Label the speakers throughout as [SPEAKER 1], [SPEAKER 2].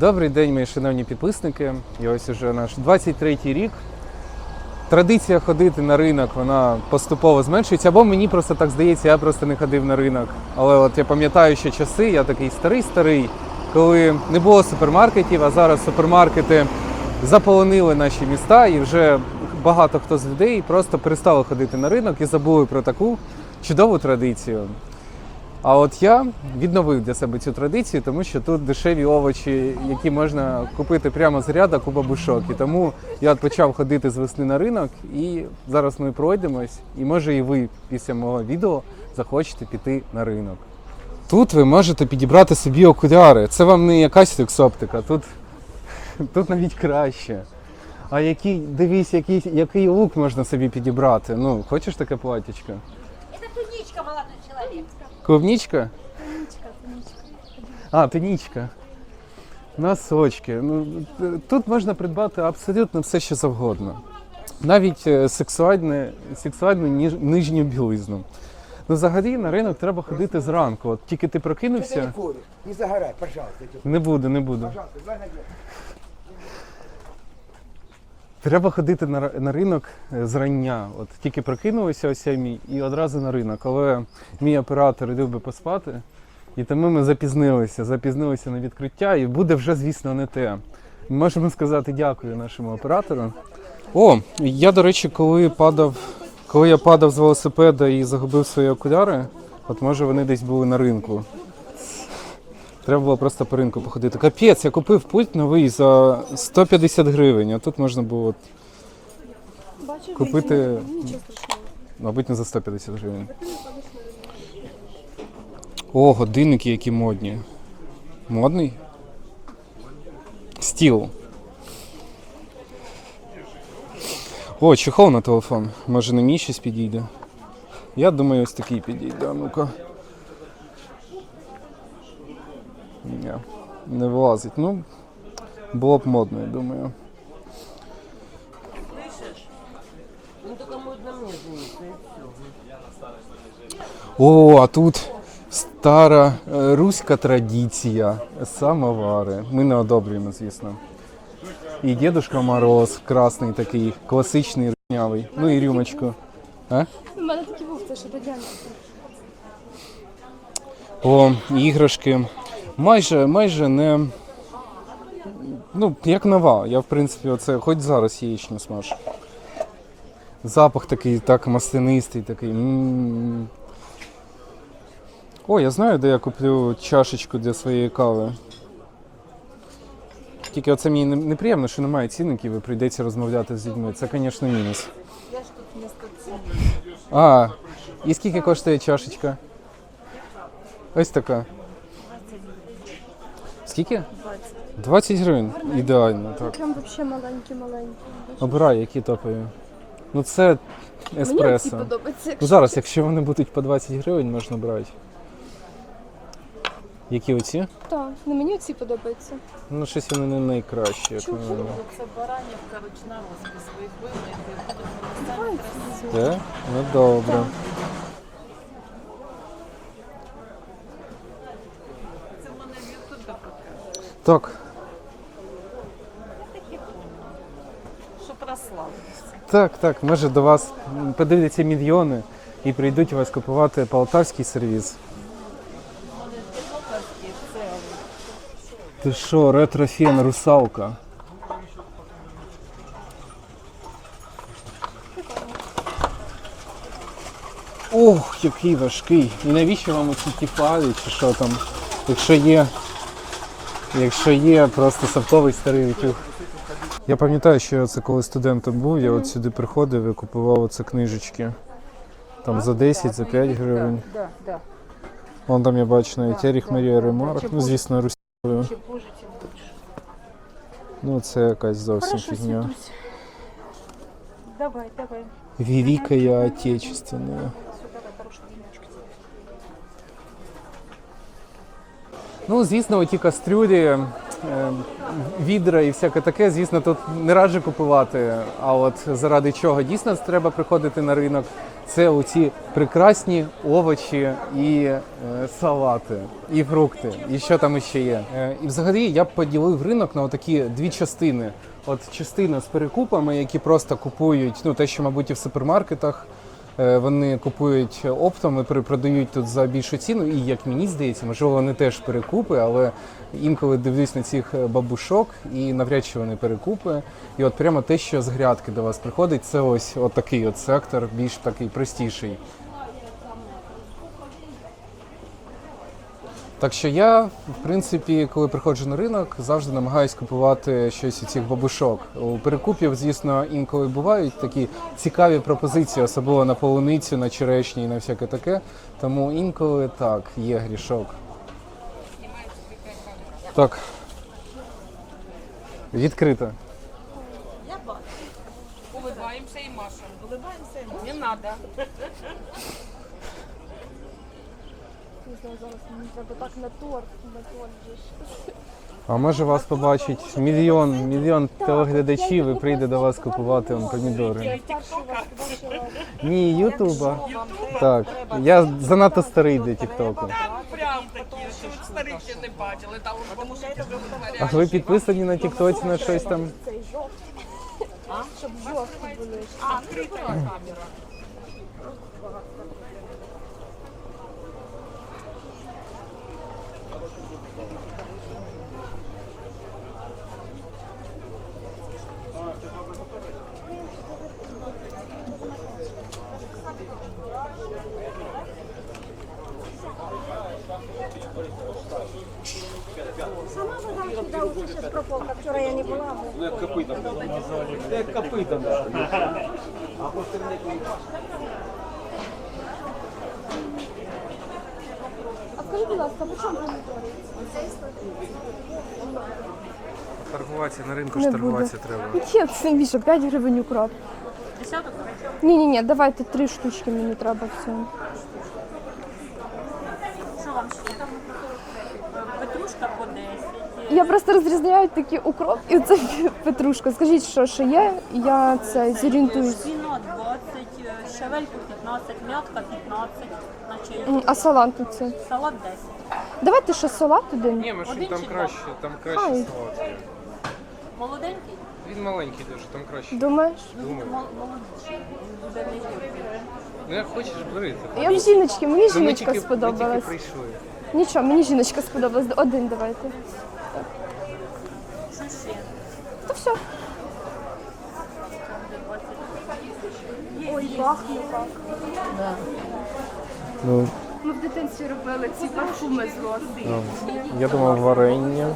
[SPEAKER 1] Добрий день, мої шановні підписники. І ось уже наш 23-й рік. Традиція ходити на ринок вона поступово зменшується. Або мені просто так здається, я просто не ходив на ринок. Але от я пам'ятаю ще часи, я такий старий-старий, коли не було супермаркетів, а зараз супермаркети заполонили наші міста, і вже багато хто з людей просто перестали ходити на ринок і забули про таку чудову традицію. А от я відновив для себе цю традицію, тому що тут дешеві овочі, які можна купити прямо з рядок у бабушок. І тому я от почав ходити з весни на ринок, і зараз ми пройдемось. І може і ви після мого відео захочете піти на ринок. Тут ви можете підібрати собі окуляри. Це вам не якась люксоптика, тут, тут навіть краще. А який, дивись, який, який лук можна собі підібрати. Ну, хочеш таке платічко?
[SPEAKER 2] Молодой человек.
[SPEAKER 1] Клубничка? А, тунічка. Носочки. Ну, тут можна придбати абсолютно все, що завгодно. Навіть е, сексуальне, сексуальну ніж- нижню білизну. Ну, взагалі на ринок треба ходити зранку. От тільки ти прокинувся.
[SPEAKER 3] не загорай, пожалуйста.
[SPEAKER 1] Не буду, не буду.
[SPEAKER 3] Пожалуйста, давай найдем.
[SPEAKER 1] Треба ходити на, на ринок е, зрання. От тільки прокинулися о сьомій і одразу на ринок. Але мій оператор любить поспати, і тому ми запізнилися. Запізнилися на відкриття, і буде вже, звісно, не те. Ми можемо сказати дякую нашому оператору. О, я, до речі, коли падав, коли я падав з велосипеда і загубив свої окуляри, от може вони десь були на ринку. Треба було просто по ринку походити. Капець, я купив пульт новий за 150 гривень, а тут можна було,
[SPEAKER 4] Бачив,
[SPEAKER 1] Купити-
[SPEAKER 4] Нічого страшного.
[SPEAKER 1] мабуть, не за 150 гривень. О, годинники які модні. Модний? Стіл. О, чехол на телефон. Може не мій щось підійде. Я думаю, ось такий підійде. Ну-ка. Ні, не влазить. Ну, було б модно, я думаю. О, а тут стара е, руська традиція. Самовари. Ми не одобрюємо, звісно. І Дідушка Мороз, красний такий, класичний рівнявий. Ну і рюмочку. А?
[SPEAKER 4] У мене такий був, це радянський.
[SPEAKER 1] О, іграшки. Майже, майже не. Ну, як нова. Я, в принципі, оце хоч зараз яєчню смажу. Запах такий, так маслянистий, такий. м О, я знаю, де я куплю чашечку для своєї кави. Тільки оце мені неприємно, що немає цінників і прийдеться розмовляти з людьми. Це, звісно, мінус.
[SPEAKER 4] Я ж тут не стація.
[SPEAKER 1] А, і скільки коштує чашечка? Ось така. Скільки?
[SPEAKER 4] 20.
[SPEAKER 1] 20 гривень. Ідеально, так.
[SPEAKER 4] Прям взагалі маленькі-маленькі.
[SPEAKER 1] Обирай, які топові. Ну це
[SPEAKER 4] Мені ці
[SPEAKER 1] еспресо. Ну зараз, якщо вони будуть по 20 гривень, можна брати. Які оці?
[SPEAKER 4] Так, ну мені ці подобаються.
[SPEAKER 1] Ну, щось вони не найкращі, як на
[SPEAKER 4] Чого?
[SPEAKER 1] мене.
[SPEAKER 5] Це баранівка ручна розпис. Ви їх вимаєте, будуть
[SPEAKER 4] Давай
[SPEAKER 5] самі
[SPEAKER 4] ці
[SPEAKER 5] красиві.
[SPEAKER 4] візьму.
[SPEAKER 1] Так? Ну добре.
[SPEAKER 4] Так.
[SPEAKER 5] Це в мене в Ютубі покажуть.
[SPEAKER 1] Так,
[SPEAKER 5] Щоб прославитися.
[SPEAKER 1] так, так. Може до вас подивляться мільйони і прийдуть у вас купувати полтавський сервіс. Ти що, ретрофен, русалка? Ох, який важкий. І навіщо вам оці тіфалі чи що там? Якщо є. Якщо є просто саптовий старий утюг. Я пам'ятаю, що я це коли студентом був, я от сюди приходив і купував оце книжечки. Там за 10, за 5 гривень.
[SPEAKER 5] Да, да.
[SPEAKER 1] Вон там я бачу навіть Еріх Марія Ремарк. Ну, звісно, русською. Ну, це якась зовсім фігня.
[SPEAKER 4] Давай, давай.
[SPEAKER 1] Великая Отечественная. Ну, звісно, ті кастрюлі е, відра і всяке таке, звісно, тут не раджу купувати. А от заради чого дійсно треба приходити на ринок, це оці прекрасні овочі і е, салати, і фрукти, і що там іще є. Е, і взагалі я б поділив ринок на такі дві частини. От частина з перекупами, які просто купують, ну те, що, мабуть, і в супермаркетах. Е, Вони купують оптом і перепродають тут за більшу ціну. І як мені здається, можливо, вони теж перекупи, але інколи дивлюсь на цих е, бабушок і навряд чи вони перекупи. І от прямо те, що з грядки до вас приходить, це ось от такий от сектор, більш такий простіший. Так що я, в принципі, коли приходжу на ринок, завжди намагаюсь купувати щось у цих бабушок. У перекупів, звісно, інколи бувають такі цікаві пропозиції, особливо на полуницю, на черешні і на всяке таке. Тому інколи так, є грішок. Так. Відкрито.
[SPEAKER 5] Я бачу. Улыбаємося і машемо. Улыбаємося і машемо. Не надо.
[SPEAKER 4] Не знаю, зараз мені треба так на торт, на торт же ж.
[SPEAKER 1] А може вас побачить мільйон, мільйон телеглядачів і прийде до вас купувати он, помідори. Ні, Ютуба. Так, я занадто старий для Тіктоку.
[SPEAKER 5] Прям такі, що ж старих ще не бачили. Там тому що вже
[SPEAKER 1] А ви підписані на Тіктоці на щось там?
[SPEAKER 4] Цей жовтий. Щоб жовті були.
[SPEAKER 5] А, відкрита камера.
[SPEAKER 2] З прополка. Вчора я не була, бо
[SPEAKER 1] Як копитом. Як копитом.
[SPEAKER 4] А скажіть, будь ласка, по чому помідори?
[SPEAKER 1] Торгуватися на ринку
[SPEAKER 4] Не
[SPEAKER 1] ж торгуватися треба.
[SPEAKER 4] Ні, це більше 5 гривень укроп. Ні, ні, ні, давайте три штучки мені треба.
[SPEAKER 6] Що вам ще? Петрушка по 10.
[SPEAKER 4] Я просто розрізняю такі укроп і це петрушка. Скажіть, що ще є? Я це зорієнтуюсь.
[SPEAKER 6] Сіно 20, е, щавельку 15, м'ятка 15, на чай.
[SPEAKER 4] А салат тут це?
[SPEAKER 6] Салат 10.
[SPEAKER 4] Давайте ще салат один.
[SPEAKER 1] Ні, ми
[SPEAKER 6] Один
[SPEAKER 1] там
[SPEAKER 6] чи
[SPEAKER 1] краще, там
[SPEAKER 4] Хай.
[SPEAKER 1] краще салат є.
[SPEAKER 6] Молоденький?
[SPEAKER 1] Він маленький дуже, там краще.
[SPEAKER 4] Думаєш?
[SPEAKER 1] Думаю.
[SPEAKER 6] Мол- Молодший. Буде не гіркий.
[SPEAKER 1] Ну як хочеш, бери. це.
[SPEAKER 4] Я в жіночки, мені
[SPEAKER 1] Ну, ми
[SPEAKER 4] жіночка
[SPEAKER 1] тільки, ми тільки
[SPEAKER 4] сподобалась.
[SPEAKER 1] прийшли.
[SPEAKER 4] Нічого, мені жіночка сподобалась. Один давайте. Все. Ой, пахне так.
[SPEAKER 1] Ну,
[SPEAKER 4] Ми в дитинстві робили ці парфуми з рози.
[SPEAKER 1] я думав варення.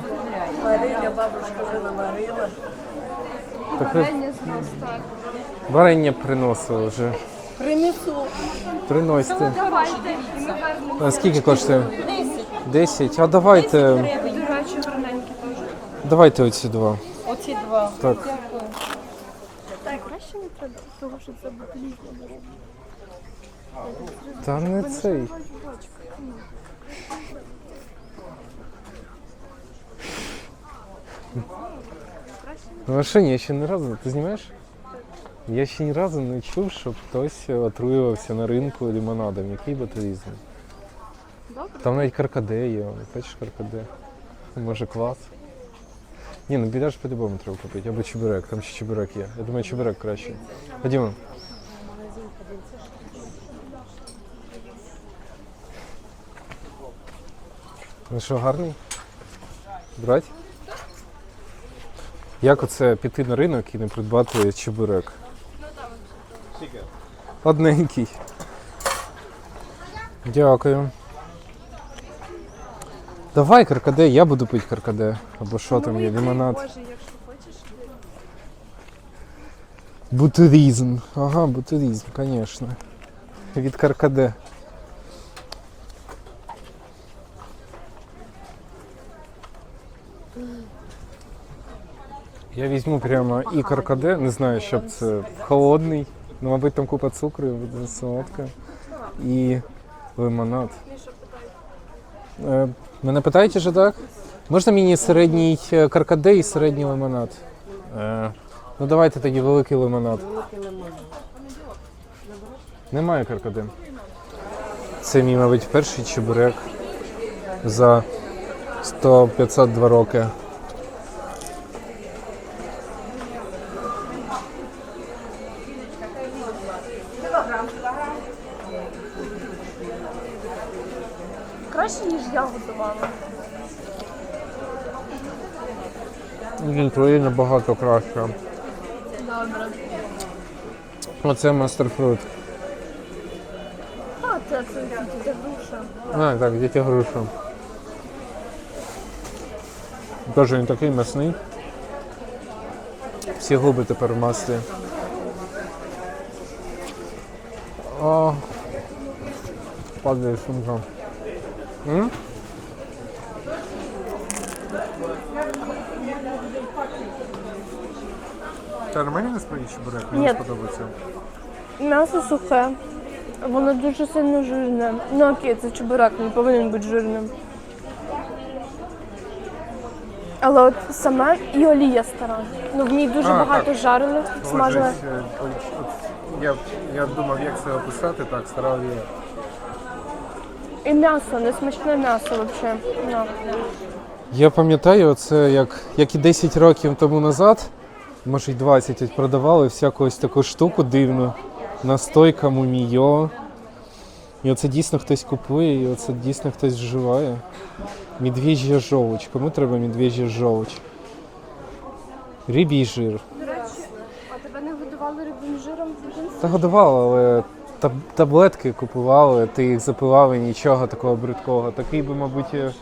[SPEAKER 5] Варила, бабушка вже наварила.
[SPEAKER 1] Так
[SPEAKER 4] Варення з роз, так.
[SPEAKER 1] варення приносили вже.
[SPEAKER 5] Принесу.
[SPEAKER 1] Приносите.
[SPEAKER 4] Давайте, і ми вернемо.
[SPEAKER 1] А скільки коштує? 10. А давайте,
[SPEAKER 4] До речі, гарненькі теж.
[SPEAKER 1] давайте оці два.
[SPEAKER 5] Оці два.
[SPEAKER 1] Так.
[SPEAKER 4] Краще не треба, того що це бутилізм.
[SPEAKER 1] Та не цей. В машині я ще ні разу, ти знімаєш? Я ще ні разу не чув, щоб хтось отруювався на ринку лимонадом. Який батарізм?
[SPEAKER 4] Добре.
[SPEAKER 1] Там навіть каркаде є, бачиш каркаде. Може квас. Ні, ну біля ж по-любому треба купити, або чебурек, там ще чебурек є. Я думаю, чебурек краще. Ходімо. Ну що, гарний? Брать? Як оце піти на ринок і не придбати чебурек? Одненький. Дякую. Давай каркаде, я буду пити каркаде. Або що там є, лимонад.
[SPEAKER 4] Боже, якщо хочеш.
[SPEAKER 1] Бутуризм. Ага, бутуризм, звісно. Від каркаде. Я візьму прямо і каркаде, не знаю, щоб це холодний. Ну, мабуть, там купа цукру, буде солодка. І лимонад. Е, мене питаєте вже так? Можна мені середній е, каркаде і середній лимонад? Е, ну давайте тоді великий лимонад. Немає каркаде. Це мій, мабуть, перший чебурек за 100-502 роки.
[SPEAKER 4] Краще, ніж я готувала.
[SPEAKER 1] Він твої набагато краще.
[SPEAKER 4] Добре.
[SPEAKER 1] Оце мастерфрут.
[SPEAKER 4] А, це, це, це груша.
[SPEAKER 1] А, так, дітя груша. Теж він такий м'ясний. Всі губи тепер в маслі. О, падає сумка. М? Та нормально не справді?
[SPEAKER 4] Мені Ні.
[SPEAKER 1] сподобається.
[SPEAKER 4] М'ясо сухе. Воно дуже сильно жирне. Ну окей, це чебурек, не повинен бути жирним. Але от саме і олія стара. Ну в ній дуже
[SPEAKER 1] А,
[SPEAKER 4] багато
[SPEAKER 1] так.
[SPEAKER 4] жарили, смажили.
[SPEAKER 1] Я, я думав, як це описати, так, стара олія.
[SPEAKER 4] І м'ясо, не смачне м'ясо взагалі.
[SPEAKER 1] Я пам'ятаю, це як, як і 10 років тому назад, може й 20, продавали всяку ось таку штуку дивну. Настойка мумійо. І оце дійсно хтось купує, і оце дійсно хтось вживає. Медвежья жовч. Кому треба медвежья жовч? Рибій жир.
[SPEAKER 4] А тебе не годували рибним жиром в дитинстві?
[SPEAKER 1] Та годували, але таб- таблетки купували, ти їх запивав і нічого такого бридкого. Такий би, мабуть, е,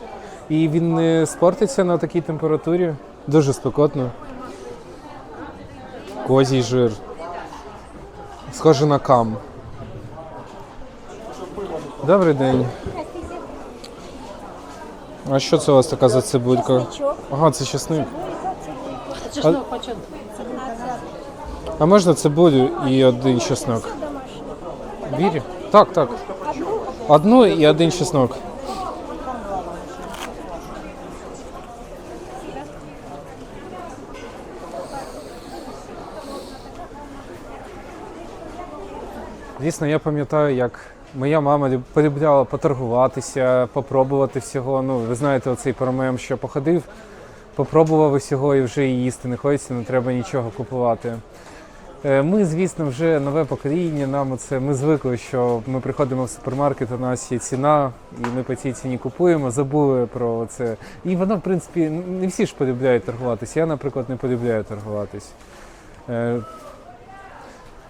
[SPEAKER 1] і він не спортиться на такій температурі. Дуже спекотно. Козій жир. Схоже на кам. Добрий день. А що це у вас така за цибулька? Ага, це чесник.
[SPEAKER 6] Почем?
[SPEAKER 1] А можна цибулю і один чеснок? Вірі? Так, так. Одну і один чеснок. Звісно, я пам'ятаю, як моя мама полюбляла поторгуватися, попробувати всього. Ну, ви знаєте, оцей парамем, що походив, попробував усього і вже їсти не хочеться, не треба нічого купувати. Е, Ми, звісно, вже нове покоління. Нам це ми звикли, що ми приходимо в супермаркет, у нас є ціна, і ми по цій ціні купуємо, забули про це. І воно, в принципі, не всі ж полюбляють торгуватись. Я, наприклад, не полюбляю торгуватись. Е,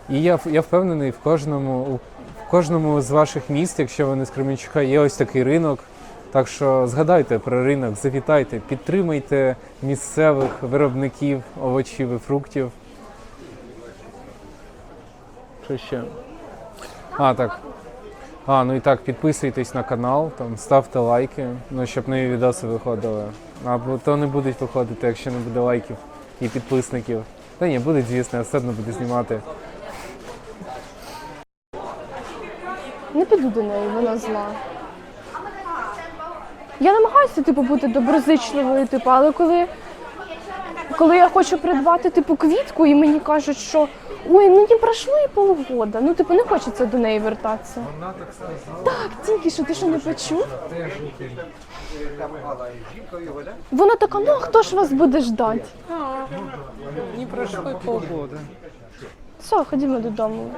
[SPEAKER 1] І я, я впевнений, в кожному, в кожному з ваших міст, якщо ви не з Кременчука, є ось такий ринок. Так що згадайте про ринок, завітайте, підтримайте місцевих виробників овочів і фруктів. Що ще? А, так. А, ну і так, підписуйтесь на канал, там, ставте лайки, ну, щоб нові відоси виходили. Або то не будуть виходити, якщо не буде лайків і підписників. Та ні, будуть, звісно, я все одно буду знімати.
[SPEAKER 4] Не піду до неї, вона зла. Я намагаюся типу, бути доброзичливою, типу, але коли, коли я хочу придбати типу, квітку, і мені кажуть, що ой, ну не пройшло і полгода. Ну, типу, не хочеться до неї вертатися.
[SPEAKER 1] Вона так сказала.
[SPEAKER 4] Так, тільки що ти що не почув? Вона така, ну а хто ж вас буде ждати?
[SPEAKER 1] Не пройшло й полгода.
[SPEAKER 4] Все, ходімо додому.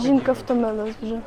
[SPEAKER 4] Жінка втомилась вже.